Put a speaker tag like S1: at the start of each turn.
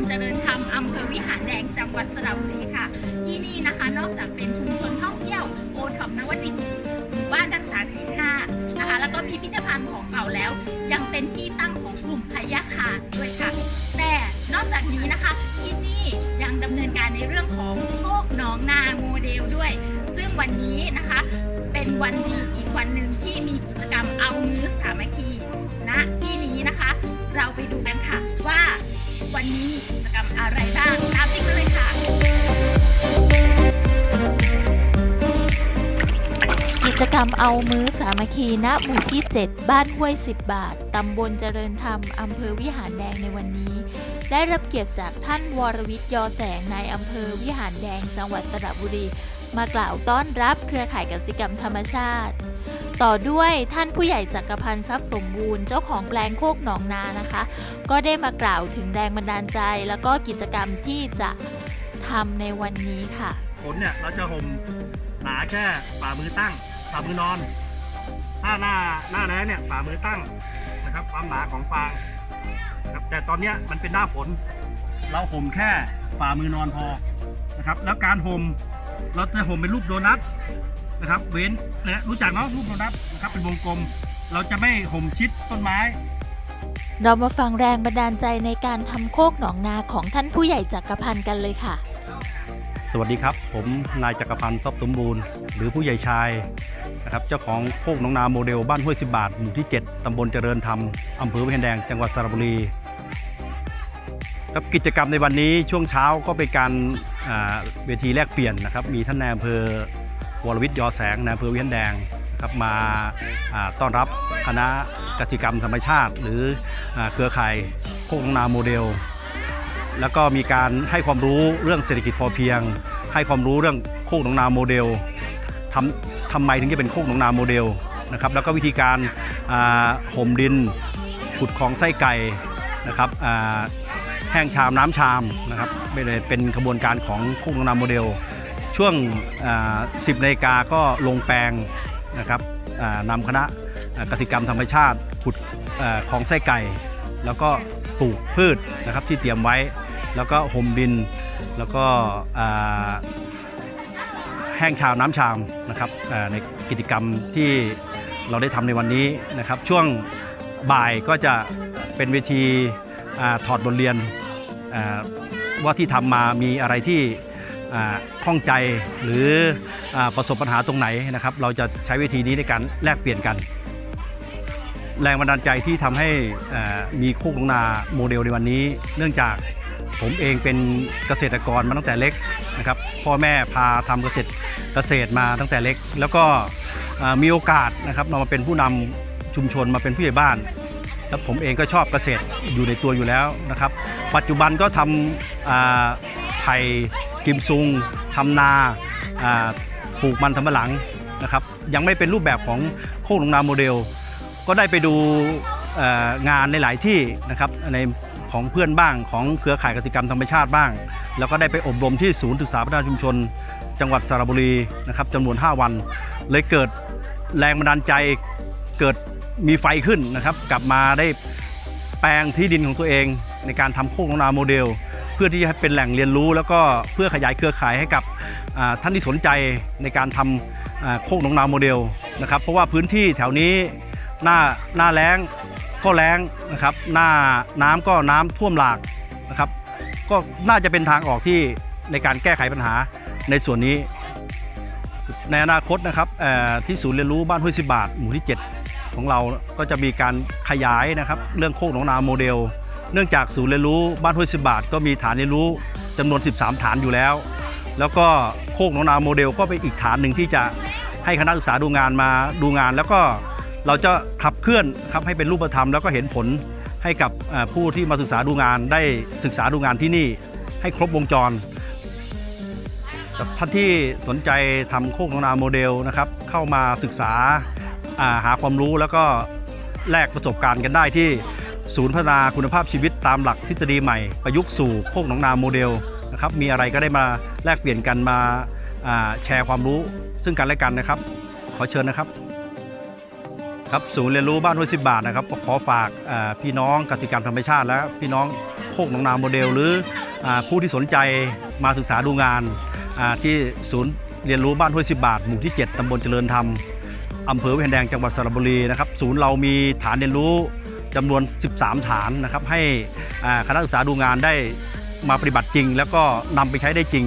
S1: ลเจริญธรรมอำเภอวิหารแดงจังหวัดสระบุรีค่ะ ที่นี่นะคะนอกจากเป็นชุมชนท่องเที่ยวโอท็อปนวัดวิถีหมู่บ้านรักษาศีลห้านะคะ แล้วก็พิพิธภัณฑ์ของเก่าแล้ว ยังเป็นที่ตั้งของกลุ่มพยาคาด้วยค่ะ แต่นอกจากนี้นะคะ ที่นี่ยังดำเนินการในเรื่องของโคกหนองนาโมเดลด้วย ซึ่งวันนี้นะคะ เป็นวันดีอีกวันหนึ่งที่มีกิจ อะไรบ้าง ตามไปกันเลยค่ะ
S2: กิจกรรมเอามื้อสามัคคีณหมู่ที่ 7 บ้านห้วย 10 บาท ตำบลเจริญธรรม อำเภอวิหารแดงในวันนี้ ได้รับเกียรติจากท่านวรวิทย์ยอแสงนายอำเภอวิหารแดง จังหวัดสระบุรี มากล่าวต้อนรับเครือข่ายกสิกรรมธรรมชาติ ต่อด้วยท่านผู้ใหญ่จักรพันธ์ทรัพย์สมบูรณ์เจ้าของแปลงโคกหนองนานะคะ ก็ได้มากล่าวถึงแรงบันดาลใจ แล้วก็กิจกรรมที่จะทำในวันนี้ค่ะ
S3: ฝนเนี่ยเราจะห่มหนาแค่ฝ่ามือตั้งฝ่ามือนอน ถ้าหน้าหน้าแล้งเนี่ยฝ่ามือตั้งนะครับ ความหนาของฟางนะครับแต่ตอนเนี้ยมันเป็นหน้าฝน เราห่มแค่ฝ่ามือนอนพอนะครับ แล้วการห่มเราจะห่มเป็นรูปโดนัท นะครับ เว้นนะรู้จักเนาะรูปโดนัทนะครับเป็นวงกลม เราจะไม่ห่มชิดต้นไม้
S2: เรามาฟังแรงบันดาลใจในการทำโคกหนองนาของท่านผู้ใหญ่จักรพันธ์กันเลยค่ะ
S3: สวัสดีครับ ผมนายจักรพันธ์ทรัพย์สมบูรณ์ หรือผู้ใหญ่ชายนะครับเจ้าของโคกหนองนาโมเดลบ้านห้วยสิบบาทหมู่ที่ 7ตำบลเจริญธรรมอำเภอวิหารแดงจังหวัดสระบุรีครับกิจกรรมในวันนี้ช่วงเช้าก็เป็นการอ่าเวทีแลกเปลี่ยนนะครับ มีท่านนายอำเภอ วรวิทย์ยอแสงนายอำเภอวิหารแดงครับมาต้อนรับคณะกสิกรรมธรรมชาติ หรืออเครือข่ายโคกนงนาโมเดล แล้วก็มีการให้ความรู้เรื่องเศรษฐกิจพอเพียง ให้ความรู้เรื่องโคกหนองนาโมเดลทำทำไมถึงจะเป็นโคกหนองนาโมเดลนะครับแล้วก็วิธีการอ่าห่มดินขุดคลองไส้ไก่นะครับแห้งชามน้ำชามนะครับไม่เลยเป็นขบวนการของโคกหนองนาโมเดล ช่วง 10นาฬิกาก็ลงแปลงนะครับนำคณะกสิกรรมธรรมชาติขุดอ่าคลองไส้ไก่ แล้วก็ปลูกพืชนะครับที่เตรียมไว้ แล้วก็ห่มดิน แล้วก็แห้งชามน้ำชามนะครับในกิจกรรมที่เราได้ทำในวันนี้นะครับ ช่วงบ่ายก็จะเป็นเวทีอถอดบทเรียนว่าที่ทำมามีอะไรที่ ข้องใจหรืออประสบปัญหาตรงไหนนะครับ เราจะใช้เวทีนี้ในการแลกเปลี่ยนกัน แรงบันดาลใจที่ทำให้มีโคกหนองนาโมเดลในวันนี้ เนื่องจากผมเองเป็นเกษตรกรมาตั้งแต่เล็กนะครับพ่อแม่พาทำเกษตรเกษตรมาตั้งแต่เล็ก แล้วก็มีโอกาสนะครับเรามาเป็นผู้นำชุมชนมาเป็นผู้ใหญ่บ้านแล้วผมเองก็ชอบเกษตรอยู่ในตัวอยู่แล้วนะครับ ปัจจุบันก็ทำไผ่ กิมซุงทำนาปลูกมันทำมะหลังนะครับ ยังไม่เป็นรูปแบบของโคกหนองนาโมเดล ก็ได้ไปดูงานในหลายที่นะครับในของเพื่อนบ้างของเครือข่ายกสิกรรมธรรมชาติบ้าง แล้วก็ได้ไปอบรมที่ศูนย์ศึกษาพัฒนาชุมชน จังหวัดสระบุรีนะครับจำนวน 5 วัน เลยเกิดแรงบันดาลใจเกิดมีไฟขึ้นนะครับ กลับมาได้แปลงที่ดินของตัวเองในการทำโคกนองนาโมเดล พื่อที่จะเป็นแหล่งเรียนรู้ แล้วก็เพื่อขยายเครือข่ายให้กับท่านที่สนใจในการทำโคกหนองนาโมเดลนะครับ เพราะว่าพื้นที่แถวนี้หน้าหน้าแล้งก็แล้งนะครับ หน้าน้ำก็น้ำท่วมหลากนะครับ ก็น่าจะเป็นทางออกที่ในการแก้ไขปัญหาในส่วนนี้ ในอนาคตนะครับที่ศูนย์เรียนรู้บ้านห้วยสิบาทหมู่ที่ 7 ของเราก็จะมีการขยายนะครับ เรื่องโคกหนองนาโมเดล เนื่องจากศูนย์เรียนรู้บ้านห้วยสิบาทก็มีฐานเรียนรู้จำนวน 13 ฐานอยู่แล้ว แล้วก็โคกหนองนาโมเดลก็เป็นอีกฐานหนึ่งที่จะให้คณะศึกษาดูงานมาดูงาน แล้วก็เราจะขับเคลื่อนครับให้เป็นรูปธรรมแล้วก็เห็นผลให้กับผู้ที่มาศึกษาดูงานได้ศึกษาดูงานที่นี่ให้ครบวงจรท่านที่สนใจทำโคกนองนาโมเดลนะครับ เข้ามาศึกษาาหาความรู้แล้วก็แลกประสบการณ์กันได้ที่ ศูนย์พัฒนาคุณภาพชีวิตตามหลักทฤษฎีใหม่ ประยุกต์สู่โคกหนองนาโมเดลนะครับมีอะไรก็ได้มาแลกเปลี่ยนกันมาแชร์ความรู้ซึ่งกันและกันนะครับ ขอเชิญนะครับครับศูนย์เรียนรู้บ้านห้วยสิบบาทนะครับขอฝากพี่น้องกสิกรรมธรรมชาติ และพี่น้องโคกหนองนาโมเดล หรือผู้ที่สนใจมาศึกษาดูงานที่ศูนย์เรียนรู้บ้านห้วยสิบบาท หมู่ที่ 7ตำบลเจริญธรรมอำเภอเวิหารแดงจังหวัดสระบุรีนะครับศูนย์เรามีฐานเรียนรู้ จำนวน 13 ฐานนะครับ ให้คณะศึกษาดูงานได้มาปฏิบัติจริง แล้วก็นำไปใช้ได้จริง